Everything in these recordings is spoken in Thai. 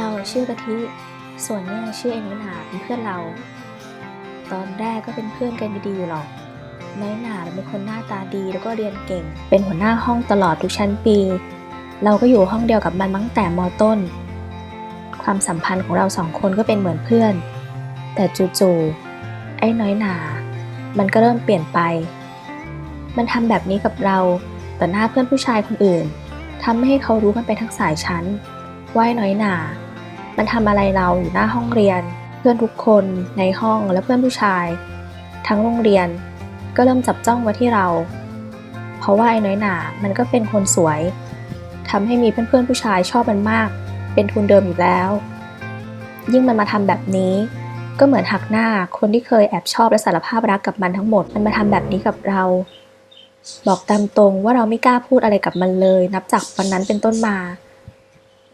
เราชื่อกะทิ ส่วนเนี่ยชื่อเอ็น้อยหนาเป็นเพื่อนเรา ตอนแรกก็เป็นเพื่อนกันดีๆอยู่หรอกน้อยหนาเป็นคนหน้าตาดีแล้วก็เรียนเก่ง เป็นหัวหน้าห้องตลอดทุกชั้นปี เราก็อยู่ห้องเดียวกับมันตั้งแต่มต้น ความสัมพันธ์ของเราสองคนก็เป็นเหมือนเพื่อน แต่จู่ๆไอ้น้อยหนา มันก็เริ่มเปลี่ยนไป มันทำแบบนี้กับเราต่อหน้าเพื่อนผู้ชายคนอื่นทำให้เขารู้กันไปทั้งสายชั้นว่าไอ้น้อยหนา มันทำอะไรเราอยู่หน้าห้องเรียน เพื่อนทุกคนในห้องและเพื่อนผู้ชาย ทั้งโรงเรียนก็เริ่มจับจ้องมาที่เรา เพราะว่าไอ้น้อยหนามันก็เป็นคนสวยทำให้มีเพื่อนๆผู้ชายชอบมันมาก เป็นทุนเดิมอยู่แล้ว ยิ่งมันมาทำแบบนี้ ก็เหมือนหักหน้าคนที่เคยแอบชอบและสารภาพรักกับมันทั้งหมดมันมาทำแบบนี้กับเรา บอกตามตรงว่าเราไม่กล้าพูดอะไรกับมันเลย นับจากวันนั้นเป็นต้นมา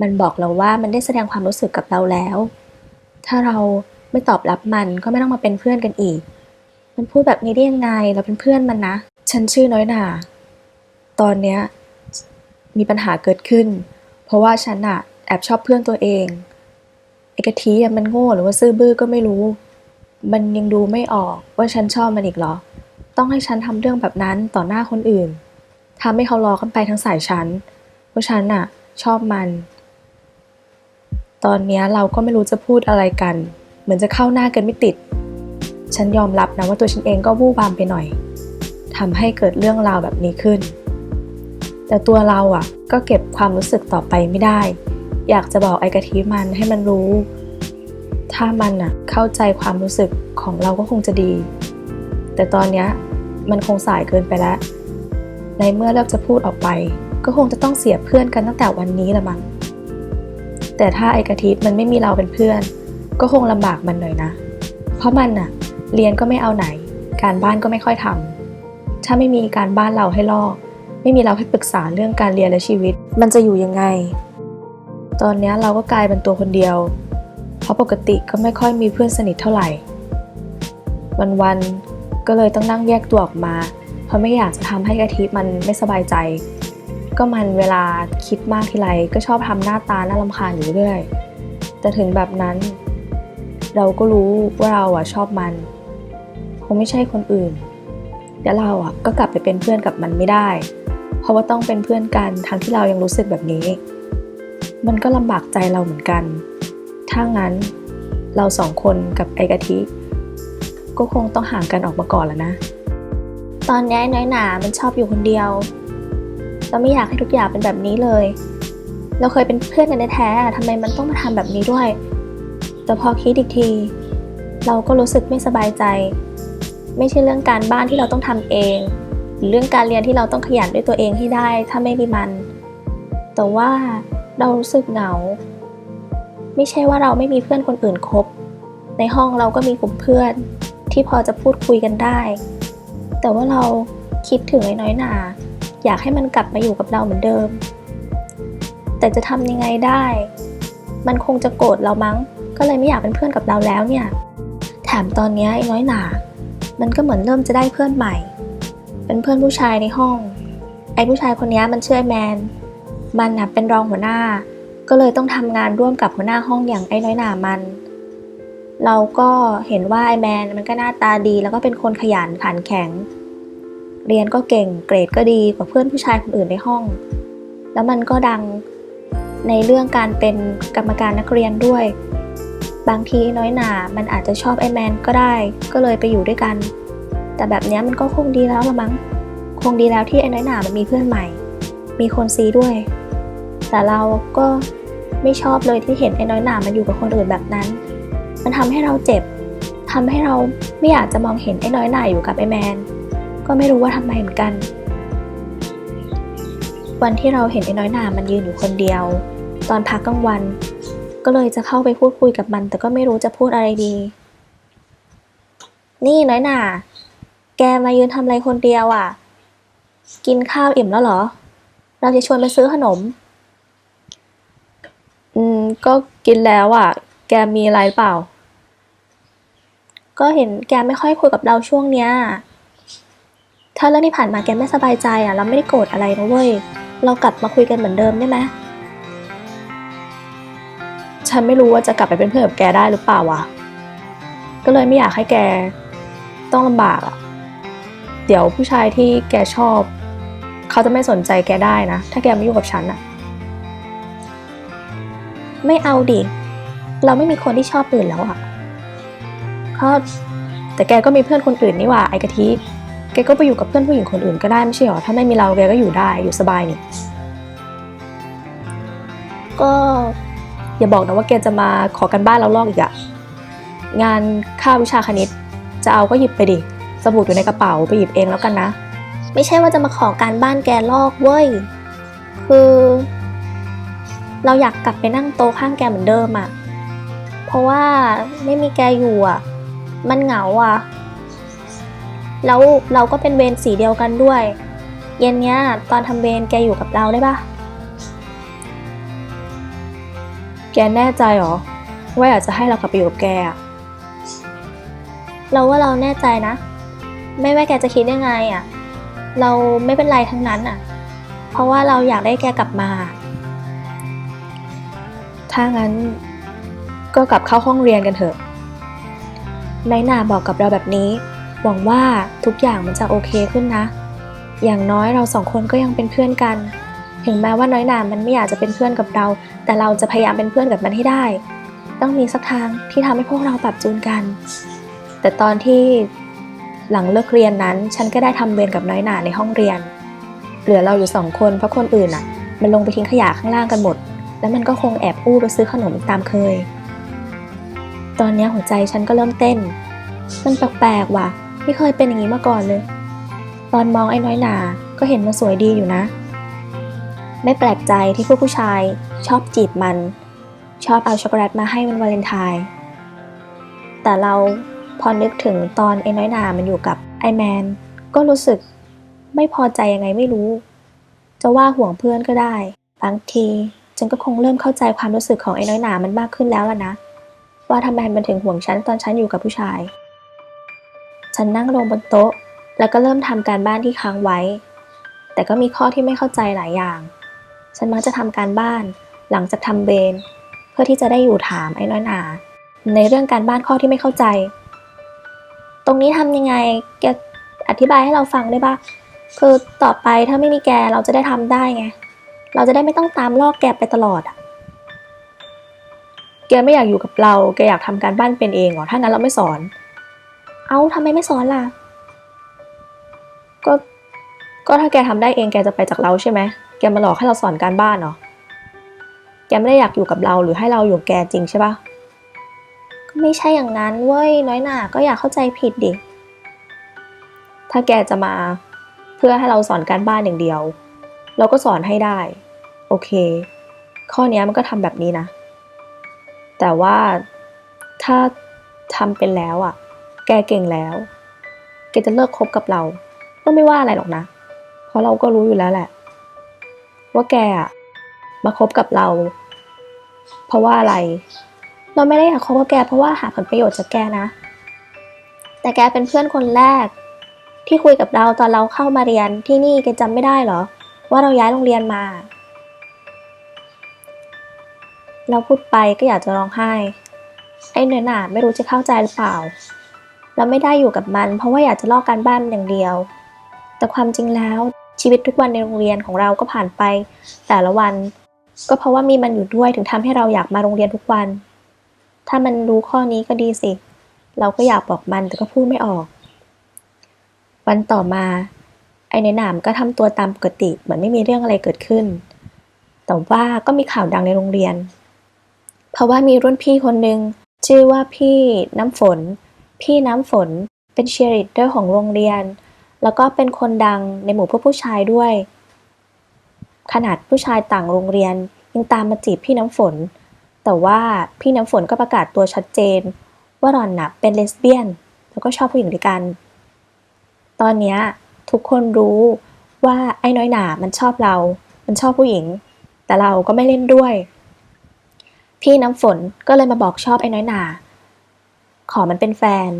มันบอกเราว่ามันได้แสดงความรู้สึกกับเราแล้ว ถ้าเราไม่ตอบรับมันก็ไม่ต้องมาเป็นเพื่อนกันอีก มันพูดแบบนี้ได้ยังไง เราเป็นเพื่อนมันนะ ฉันชื่อน้อยหนา ตอนเนี้ยมีปัญหาเกิดขึ้น เพราะว่าฉันอะแอบชอบเพื่อนตัวเอง ไอ้กะทิมันโง่หรือว่าซื่อบื้อก็ไม่รู้ มันยังดูไม่ออกว่าฉันชอบมันอีกเหรอ ต้องให้ฉันทำเรื่องแบบนั้นต่อหน้าคนอื่นทำให้เขารอกันไปทั้งสายชั้นเพราะฉันอะชอบมัน ตอนนี้เราก็ไม่รู้จะพูดอะไรกัน เหมือนจะเข้าหน้ากันไม่ติด ฉันยอมรับนะว่าตัวฉันเองก็วู่วามไปหน่อยทำให้เกิดเรื่องราวแบบนี้ขึ้น แต่ตัวเราอะก็เก็บความรู้สึกต่อไปไม่ได้ อยากจะบอกไอ้กะทิมันให้มันรู้ ถ้ามันอะเข้าใจความรู้สึกของเราก็คงจะดี แต่ตอนนี้มันคงสายเกินไปแล้ว ในเมื่อเลือกจะพูดออกไป ก็คงจะต้องเสียเพื่อนกันตั้งแต่วันนี้ละมั้ง แต่ถ้าไอกะทิมันไม่มีเราเป็นเพื่อน ก็คงลำบากมันหน่อยนะ เพราะมันน่ะ เรียนก็ไม่เอาไหน การบ้านก็ไม่ค่อยทำถ้าไม่มีการบ้านเราให้ลอก ไม่มีเราให้ปรึกษาเรื่องการเรียนและชีวิต มันจะอยู่ยังไง ตอนนี้เราก็กลายเป็นตัวคนเดียว เพราะปกติก็ไม่ค่อยมีเพื่อนสนิทเท่าไหร่ วันๆก็เลยต้องนั่งแยกตัวออกมา เพราะไม่อยากจะทำให้กะทิมันไม่สบายใจ ก็มันเวลาคิดมากทีไรก็ชอบทำหน้าตาน่ารำคาญอยู่เรื่อยแต่ถึงแบบนั้น เราก็รู้ว่าเราอะชอบมัน คงไม่ใช่คนอื่นและเราอะก็กลับไปเป็นเพื่อนกับมันไม่ได้ เพราะว่าต้องเป็นเพื่อนกันทั้งที่เรายังรู้สึกแบบนี้ มันก็ลำบากใจเราเหมือนกัน ถ้างั้นเราสองคนกับไอกะทิ ก็คงต้องห่างกันออกมาก่อนแล้วนะ ตอนนี้น้อยหนามันชอบอยู่คนเดียว เราไม่อยากให้ทุกอย่างเป็นแบบนี้เลย เราเคยเป็นเพื่อนกันแท้ๆทำไมมันต้องมาทำแบบนี้ด้วย แต่พอคิดอีกที เราก็รู้สึกไม่สบายใจ ไม่ใช่เรื่องการบ้านที่เราต้องทำเองหรือเรื่องการเรียนที่เราต้องขยันด้วยตัวเองให้ได้ ถ้าไม่มีมัน แต่ว่าเรารู้สึกเหงา ไม่ใช่ว่าเราไม่มีเพื่อนคนอื่นคบ ในห้องเราก็มีกลุ่มเพื่อนที่พอจะพูดคุยกันได้ แต่ว่าเราคิดถึงไอ้น้อยหนา อยากให้มันกลับมาอยู่กับเราเหมือนเดิม แต่จะทำยังไงได้ มันคงจะโกรธเรามั้ง ก็เลยไม่อยากเป็นเพื่อนกับเราแล้วเนี่ย แถมตอนนี้ไอ้น้อยหนา มันก็เหมือนเริ่มจะได้เพื่อนใหม่ เป็นเพื่อนผู้ชายในห้อง ไอ้ผู้ชายคนนี้มันชื่อไอ้แมน มันนะเป็นรองหัวหน้า ก็เลยต้องทำงานร่วมกับหัวหน้าห้องอย่างไอ้น้อยหนามันเราก็เห็นว่าไอ้แมนมันก็หน้าตาดีแล้วก็เป็นคนขยันขันแข็ง เรียนก็เก่งเกรดก็ดีกว่าเพื่อนผู้ชายคนอื่นในห้อง แล้วมันก็ดังในเรื่องการเป็นกรรมการนักเรียนด้วย บางทีน้อยหนามันอาจจะชอบไอ้แมนก็ได้ ก็เลยไปอยู่ด้วยกัน แต่แบบนี้มันก็คงดีแล้วละมั้ง คงดีแล้วที่ไอ้น้อยหนามันมีเพื่อนใหม่ มีคนซีด้วย แต่เราก็ไม่ชอบเลยที่เห็นไอ้น้อยหนามันอยู่กับคนอื่นแบบนั้น มันทำให้เราเจ็บทำให้เราไม่อยากจะมองเห็นไอ้น้อยหนาอยู่กับไอ้แมน ก็ไม่รู้ว่าทำไมเหมือนกัน วันที่เราเห็นไอ้น้อยหนามันยืนอยู่คนเดียว ตอนพักกลางวัน ก็เลยจะเข้าไปพูดคุยกับมัน แต่ก็ไม่รู้จะพูดอะไรดี นี่น้อยหนาแกมายืนทำอะไรคนเดียวอะ กินข้าวอิ่มแล้วเหรอ เราจะชวนไปซื้อขนม อืม ก็กินแล้วอะ แกมีอะไรเปล่า ก็เห็นแกไม่ค่อยคุยกับเราช่วงเนี้ย ถ้าเรื่องที่ผ่านมาแกไม่สบายใจอะเราไม่ได้โกรธอะไรนะเว้ย เรากลับมาคุยกันเหมือนเดิมได้ไหมฉันไม่รู้ว่าจะกลับไปเป็นเพื่อนกับแกได้หรือเปล่าวะ ก็เลยไม่อยากให้แกต้องลำบากอะ เดี๋ยวผู้ชายที่แกชอบ เขาจะไม่สนใจแกได้นะ ถ้าแกไม่อยุ่งกับฉันอะไม่เอาดิ เราไม่มีคนที่ชอบอื่นแล้วอะก็แต่แกก็มีเพื่อนคนอื่นนี่หว่าไอกะทิ แกก็ไปอยู่กับเพื่อนผู้หญิงคนอื่นก็ได้ไม่ใช่หรอ ถ้าไม่มีเราแกก็อยู่ได้อยู่สบายนี่ ก็อย่าบอกนะว่าแกจะมาขอกันบ้านเราลอกอีกอะงานค่าวิชาคณิต จะเอาก็หยิบไปดิ สมุดอยู่ในกระเป๋าไปหยิบเองแล้วกันนะ ไม่ใช่ว่าจะมาขอการบ้านแกลอกเว้ย คือ เราอยากกลับไปนั่งโต๊ะข้างแกเหมือนเดิมอะเพราะว่าไม่มีแกอยู่อะมันเหงาอะ แล้วเราก็เป็นเวรสีเดียวกันด้วย เย็นเนี้ยตอนทำเวรแกอยู่กับเราได้ปะแกแน่ใจเหรอ ว่าอยากจะให้เรากลับไปอยู่กับแกอะเราว่าเราแน่ใจนะ ไม่ว่าแกจะคิดยังไงอะเราไม่เป็นไรทั้งนั้นอะเพราะว่าเราอยากได้แกกลับมา ถ้างั้นก็กลับเข้าห้องเรียนกันเถอะนหนาบอกกับเราแบบนี้ หวังว่าทุกอย่างมันจะโอเคขึ้นนะ อย่างน้อยเราสองคนก็ยังเป็นเพื่อนกัน ถึงแม้ว่าน้อยหนามันไม่อยากจะเป็นเพื่อนกับเรา แต่เราจะพยายามเป็นเพื่อนกับมันให้ได้ ต้องมีสักทางที่ทำให้พวกเราปรับจูนกัน แต่ตอนที่หลังเลิกเรียนนั้น ฉันก็ได้ทำเวรกับน้อยหนาในห้องเรียน เหลือเราอยู่สองคนเพราะคนอื่นอะ มันลงไปทิ้งขยะข้างล่างกันหมด แล้วมันก็คงแอบอู้ไปซื้อขนมตามเคย ตอนนี้หัวใจฉันก็เริ่มเต้นมันแปลกๆว่ะ ไม่เคยเป็นอย่างนี้มาก่อนเลย ตอนมองไอ้น้อยหนาก็เห็นมันสวยดีอยู่นะ ไม่แปลกใจที่พวกผู้ชายชอบจีบมัน ชอบเอาช็อกโกแลตมาให้มันวาเลนไทน์แต่เราพอนึกถึงตอนไอ้น้อยหนามันอยู่กับไอแมนก็รู้สึกไม่พอใจยังไงไม่รู้ จะว่าห่วงเพื่อนก็ได้บางทีฉันก็คงเริ่มเข้าใจความรู้สึกของไอ้น้อยหนามันมากขึ้นแล้วล่ะนะ ว่าทำไมมันถึงห่วงฉันตอนฉันอยู่กับผู้ชาย ฉันนั่งลงบนโต๊ะ แล้วก็เริ่มทำการบ้านที่ค้างไว้ แต่ก็มีข้อที่ไม่เข้าใจหลายอย่าง ฉันมักจะทำการบ้าน หลังจากทำเบนเพื่อที่จะได้อยู่ถามไอ้น้อยหนา ในเรื่องการบ้านข้อที่ไม่เข้าใจ ตรงนี้ทำยังไง แกอธิบายให้เราฟังได้ปะคือต่อไปถ้าไม่มีแกเราจะได้ทำได้ไง เราจะได้ไม่ต้องตามลอกแกไปตลอดอะแกไม่อยากอยู่กับเรา แกอยากทำการบ้านเป็นเองเหรอ ถ้างั้นเราไม่สอน เอ้าทำไมไม่สอนล่ะ ก็ ก็ถ้าแกทำได้เองแกจะไปจากเราใช่ไหม แกมาหลอกให้เราสอนการบ้านเหรอ แกไม่ได้อยากอยู่กับเราหรือให้เราอยู่กับแกจริงใช่ปะก็ไม่ใช่อย่างนั้นเว้ยน้อยหนาก็อยากเข้าใจผิดดิ ถ้าแกจะมาเพื่อให้เราสอนการบ้านอย่างเดียว เราก็สอนให้ได้ โอเค ข้อนี้มันก็ทำแบบนี้นะ แต่ว่าถ้าทำเป็นแล้วอะ แกเก่งแล้ว แกจะเลิกคบกับเรา ก็ไม่ว่าอะไรหรอกนะ เพราะเราก็รู้อยู่แล้วแหละ ว่าแกอะมาคบกับเรา เพราะว่าอะไร เราไม่ได้อยากคบกับแกเพราะว่าหาผลประโยชน์จากแกนะ แต่แกเป็นเพื่อนคนแรก ที่คุยกับเราตอนเราเข้ามาเรียนที่นี่แกจำไม่ได้เหรอ ว่าเราย้ายโรงเรียนมา เราพูดไปก็อยากจะร้องไห้ ไอ้เนื้อหนาไม่รู้จะเข้าใจหรือเปล่า เราไม่ได้อยู่กับมัน เพราะว่าอยากจะลอกการบ้านอย่างเดียว แต่ความจริงแล้วชีวิตทุกวันในโรงเรียนของเราก็ผ่านไป แต่ละวัน ก็เพราะว่ามีมันอยู่ด้วยถึงทำให้เราอยากมาโรงเรียนทุกวัน ถ้ามันรู้ข้อนี้ก็ดีสิ เราก็อยากบอกมันแต่ก็พูดไม่ออก วันต่อมา ไอ้ในหนามก็ทำตัวตามปกติเหมือนไม่มีเรื่องอะไรเกิดขึ้น แต่ว่าก็มีข่าวดังในโรงเรียน เพราะว่ามีรุ่นพี่คนหนึ่งชื่อว่าพี่น้ำฝน พี่น้ำฝนเป็นเชียร์ลีดเดอร์ของโรงเรียน แล้วก็เป็นคนดังในหมู่พวกผู้ชายด้วย ขนาดผู้ชายต่างโรงเรียนยังตามมาจีบพี่น้ำฝน แต่ว่าพี่น้ำฝนก็ประกาศตัวชัดเจน ว่าหล่อนน่ะเป็นเลสเบี้ยน แล้วก็ชอบผู้หญิงด้วยกัน ตอนนี้ทุกคนรู้ว่าไอ้น้อยหนามันชอบเรา มันชอบผู้หญิง แต่เราก็ไม่เล่นด้วย พี่น้ำฝนก็เลยมาบอกชอบไอ้น้อยหนา ขอมันเป็นแฟน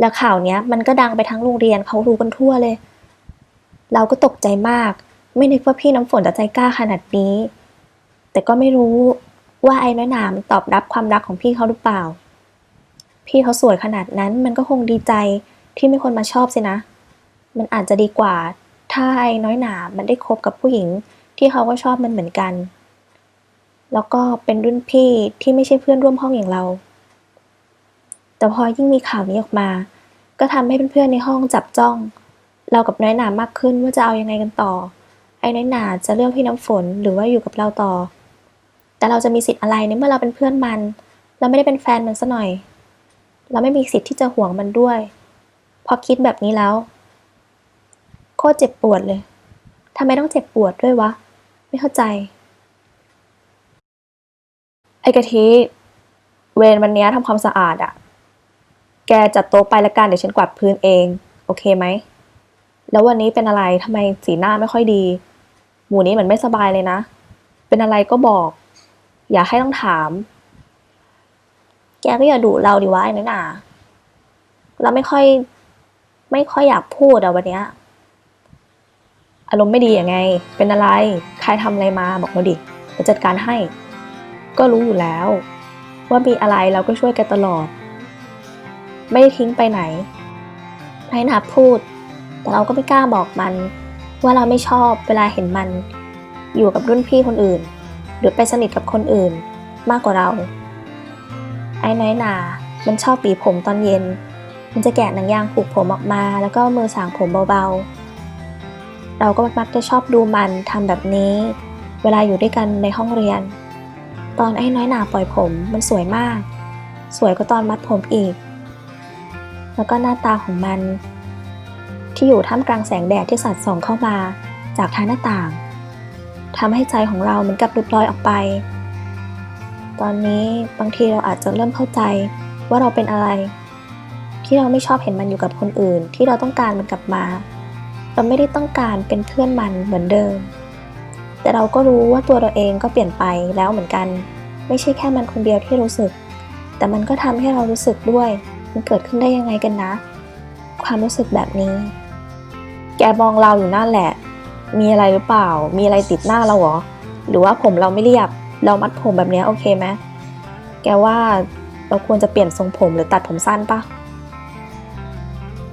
แล้วข่าวเนี้ยมันก็ดังไปทั้งโรงเรียนเขารู้กันทั่วเลย เราก็ตกใจมาก ไม่นึกว่าพี่น้ำฝนจะใจกล้าขนาดนี้ แต่ก็ไม่รู้ว่าไอ้น้อยหนามตอบรับความรักของพี่เขาหรือเปล่า พี่เขาสวยขนาดนั้นมันก็คงดีใจที่มีคนมาชอบสินะ มันอาจจะดีกว่า ถ้าไอ้น้อยหนามันได้คบกับผู้หญิง ที่เขาก็ชอบมันเหมือนกัน แล้วก็เป็นรุ่นพี่ที่ไม่ใช่เพื่อนร่วมห้องอย่างเรา แต่พอยิ่งมีข่าวนี้ออกมา ก็ทำให้เพื่อนๆในห้องจับจ้อง เรากับน้อยหนามากขึ้นว่าจะเอายังไงกันต่อ ไอ้น้อยหนาจะเลือกพี่น้ำฝนหรือว่าอยู่กับเราต่อ แต่เราจะมีสิทธิ์อะไรในเมื่อเราเป็นเพื่อนมัน เราไม่ได้เป็นแฟนมันซะหน่อย เราไม่มีสิทธิ์ที่จะห่วงมันด้วย พอคิดแบบนี้แล้ว โคตรเจ็บปวดเลยทำไมต้องเจ็บปวดด้วยวะ ไม่เข้าใจ ไอ้กะทิเวรวันนี้ทำความสะอาดอะ แกจัดโต๊ะไปละกันเดี๋ยวฉันกวาดพื้นเอง โอเคไหม แล้ววันนี้เป็นอะไรทำไมสีหน้าไม่ค่อยดี หมูนี้เหมือนไม่สบายเลยนะ เป็นอะไรก็บอก อย่าให้ต้องถาม แกก็อย่าดุเราดิวะไอ้น้อยหนาเราไม่ค่อย ไม่ค่อยอยากพูดอะวันเนี้ยอารมณ์ไม่ดียังไง เป็นอะไร ใครทำอะไรมาบอกมาดิเดี๋ยวจัดการให้ ก็รู้อยู่แล้ว ว่ามีอะไรเราก็ช่วยกันตลอด ไม่ได้ทิ้งไปไหนไอ้หนาพูด แต่เราก็ไม่กล้าบอกมัน ว่าเราไม่ชอบเวลาเห็นมัน อยู่กับรุ่นพี่คนอื่น หรือไปสนิทกับคนอื่นมากกว่าเรา ไอ้น้อยหนา มันชอบปีผมตอนเย็น มันจะแกะหนังยางผูกผมออกมา แล้วก็มือสางผมเบาๆ เราก็มักจะชอบดูมันทำแบบนี้ เวลาอยู่ด้วยกันในห้องเรียน ตอนไอ้น้อยหนาปล่อยผมมันสวยมาก สวยกว่าตอนมัดผมอีก แล้วก็หน้าตาของมัน ที่อยู่ท่ามกลางแสงแดดที่สัดส่องเข้ามาจากทางหน้าต่างทำให้ใจของเราเหมือนกับหลุดลอยออกไป ตอนนี้บางทีเราอาจจะเริ่มเข้าใจว่าเราเป็นอะไร ที่เราไม่ชอบเห็นมันอยู่กับคนอื่น ที่เราต้องการมันกลับมา เราไม่ได้ต้องการเป็นเพื่อนมันเหมือนเดิม แต่เราก็รู้ว่าตัวเราเองก็เปลี่ยนไปแล้วเหมือนกัน ไม่ใช่แค่มันคนเดียวที่รู้สึก แต่มันก็ทำให้เรารู้สึกด้วย มันเกิดขึ้นได้ยังไงกันนะ ความรู้สึกแบบนี้ แกมองเราอยู่นั่นแหละ มีอะไรหรือเปล่า มีอะไรติดหน้าเราเหรอ หรือว่าผมเราไม่เรียบ เรามัดผมแบบนี้โอเคไหมแกว่าเราควรจะเปลี่ยนทรงผมหรือตัดผมสั้นปะ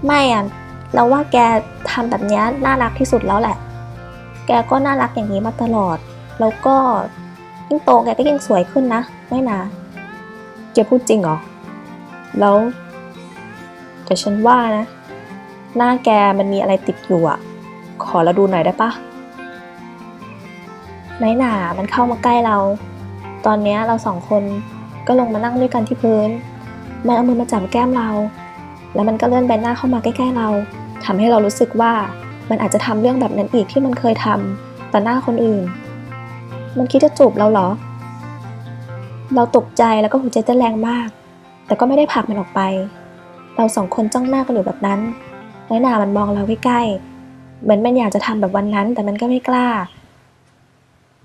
ไม่อะเราว่าแกทำแบบนี้น่ารักที่สุดแล้วแหละ แกก็น่ารักอย่างนี้มาตลอด แล้วก็ยิ่งโตแกก็ยิ่งสวยขึ้นนะ ไม่นะแกพูดจริงเหรอ แล้ว แต่ฉันว่านะ หน้าแกมันมีอะไรติดอยู่อะขอเราดูหน่อยได้ปะน้อยหนามันเข้ามาใกล้เรา ตอนนี้เราสองคนก็ลงมานั่งด้วยกันที่พื้น มันเอามือมาจับแก้มเรา แล้วมันก็เลื่อนใบหน้าเข้ามาใกล้ๆเราทำให้เรารู้สึกว่ามันอาจจะทำเรื่องแบบนั้นอีกที่มันเคยทำต่อหน้าคนอื่น มันคิดจะจูบเราเหรอ เราตกใจแล้วก็หัวใจเต้นแรงมาก แต่ก็ไม่ได้ผลักมันออกไป เราสองคนจ้องหน้ากันอยู่แบบนั้น น้อยหนามันมองเราใกล้ๆ เหมือนมันอยากจะทำแบบวันนั้น แต่มันก็ไม่กล้า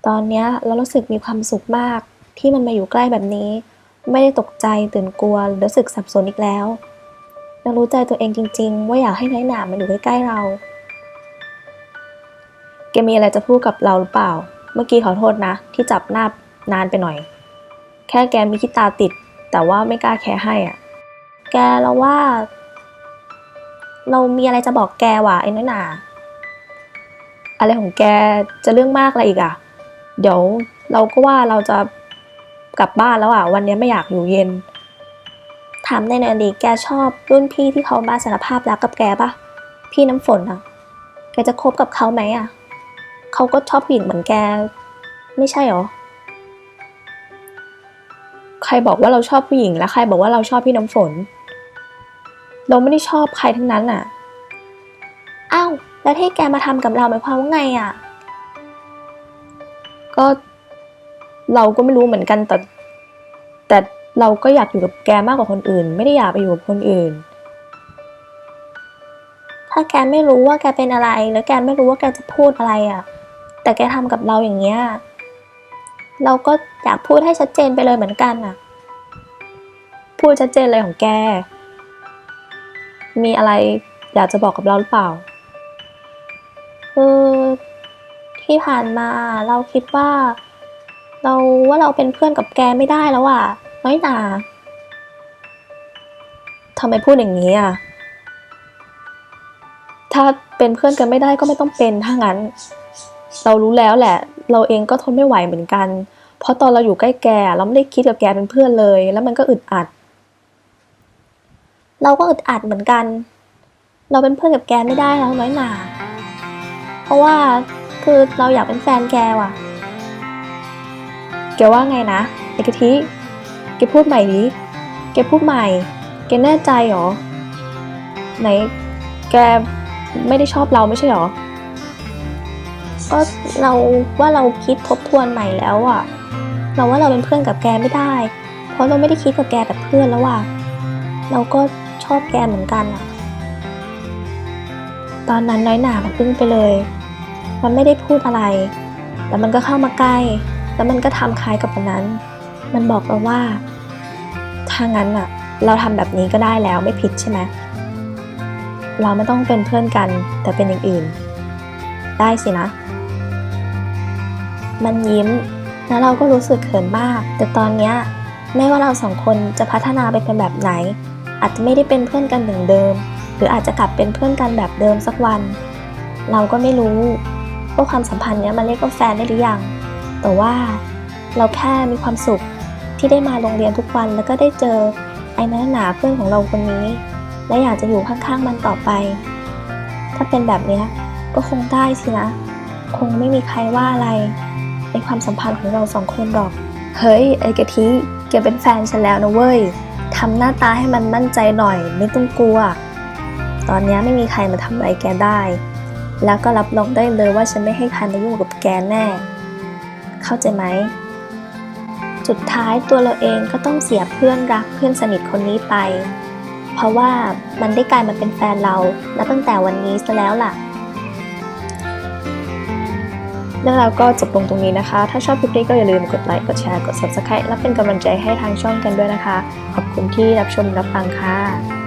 ตอนเนี้ยเรารู้สึกมีความสุขมากที่มันมาอยู่ใกล้แบบนี้ ไม่ได้ตกใจตื่นกลัวหรือรู้สึกสับสนอีกแล้ว เรารู้ใจตัวเองจริง ๆ ว่าอยากให้น้อยหนามันอยู่ใกล้ๆเราแกมีอะไรจะพูดกับเราหรือเปล่า เมื่อกี้ขอโทษนะ ที่จับหน้านานไปหน่อย แค่แกมีขี้ตาติด แต่ว่าไม่กล้าแค่ให้อะ แกเราว่า เรามีอะไรจะบอกแกว่ะไอ้น้อยหนาอะไรของแกจะเรื่องมากอะไรอีกอะ เดี๋ยวเราก็ว่าเราจะกลับบ้านแล้วอะ วันนี้ไม่อยากอยู่เย็น ถามในอยดีแกชอบรุ่นพี่ที่เขามาสารภาพรักกับแกปะพี่น้ำฝนอะแกจะคบกับเขาไหมอะเขาก็ชอบผู้หญิงเหมือนแก ไม่ใช่หรอ ใครบอกว่าเราชอบผู้หญิงและใครบอกว่าเราชอบพี่น้ำฝน เราไม่ได้ชอบใครทั้งนั้นอะ อ้าว แล้วที่แกมาทำกับเราหมายความว่าไงอะก็เราก็ไม่รู้เหมือนกันแต่ แต่เราก็อยากอยู่กับแกมากกว่าคนอื่น ไม่ได้อยากไปอยู่กับคนอื่น ถ้าแกไม่รู้ว่าแกเป็นอะไร แล้วแกไม่รู้ว่าแกจะพูดอะไรอะแต่แกทำกับเราอย่างเงี้ย เราก็อยากพูดให้ชัดเจนไปเลยเหมือนกันอะพูดชัดเจนเลยของแก มีอะไรอยากจะบอกกับเราหรือเปล่าคือที่ผ่านมาเราคิดว่า เราว่าเราเป็นเพื่อนกับแกไม่ได้แล้วอะน้อยหนาทำไมพูดอย่างนี้อะถ้าเป็นเพื่อนกันไม่ได้ก็ไม่ต้องเป็นถ้างั้น เรารู้แล้วแหละ เราเองก็ทนไม่ไหวเหมือนกัน เพราะตอนเราอยู่ใกล้แกเราไม่ได้คิดกับแกเป็นเพื่อนเลย แล้วมันก็อึดอัด เราก็อึดอัดเหมือนกัน เราเป็นเพื่อนกับแกไม่ได้แล้วน้อยหนา เพราะว่าคือเราอยากเป็นแฟนแกว่ะ แกว่าไงนะไอ้กะทิ แกพูดใหม่ดิแกพูดใหม่ แกแน่ใจเหรอ ไหน แกไม่ได้ชอบเราไม่ใช่เหรอ ก็เราว่าเราคิดทบทวนใหม่แล้วอะเราว่าเราเป็นเพื่อนกับแกไม่ได้ เพราะเราไม่ได้คิดกับแกแบบเพื่อนแล้วอะเราก็ อบแกเหมือนกันอะตอนนั้นน้อยหนามันอึ้งไปเลย มันไม่ได้พูดอะไร แต่มันก็เข้ามาใกล้ แล้วมันก็ทำคล้ายกับวันนั้น มันบอกเราว่า ถ้างั้นอะเราทำแบบนี้ก็ได้แล้วไม่ผิดใช่ไหมเราไม่ต้องเป็นเพื่อนกัน แต่เป็นอย่างอื่น ได้สินะ มันยิ้ม แล้วเราก็รู้สึกเขินมาก แต่ตอนเนี้ยไม่ว่าเราสองคนจะพัฒนาไปเป็นแบบไหน อาจจะไม่ได้เป็นเพื่อนกันเหมือนเดิม หรืออาจจะกลับเป็นเพื่อนกันแบบเดิมสักวัน เราก็ไม่รู้ว่าความสัมพันธ์เนี้ยมันเรียกว่าแฟนได้หรือยัง แต่ว่าเราแค่มีความสุขที่ได้มาโรงเรียนทุกวันแล้วก็ได้เจอไอ้น้อยหนาเพื่อนของเราคนนี้ และอยากจะอยู่ข้างๆมันต่อไป ถ้าเป็นแบบเนี้ยก็คงได้สินะ คงไม่มีใครว่าอะไรในความสัมพันธ์ของเราสองคนหรอก เฮ้ยไอ้กะทิแกเป็นแฟนฉันแล้วนะเว้ย ทำหน้าตาให้มันมั่นใจหน่อย ไม่ต้องกลัว ตอนนี้ไม่มีใครมาทำอะไรแกได้ แล้วก็รับรองได้เลยว่าฉันไม่ให้ใครมายุ่งกับแกแน่ เข้าใจไหม สุดท้ายตัวเราเองก็ต้องเสียเพื่อนรักเพื่อนสนิทคนนี้ไป เพราะว่ามันได้กลายมาเป็นแฟนเรานับตั้งแต่วันนี้ซะแล้วล่ะ เรื่องราวก็จบลงตรงนี้นะคะ ถ้าชอบคลิปนี้ก็อย่าลืมกดไลค์ กดแชร์ กด subscribe และเป็นกำลังใจให้ทางช่องกันด้วยนะคะ ขอบคุณที่รับชมรับฟังค่ะ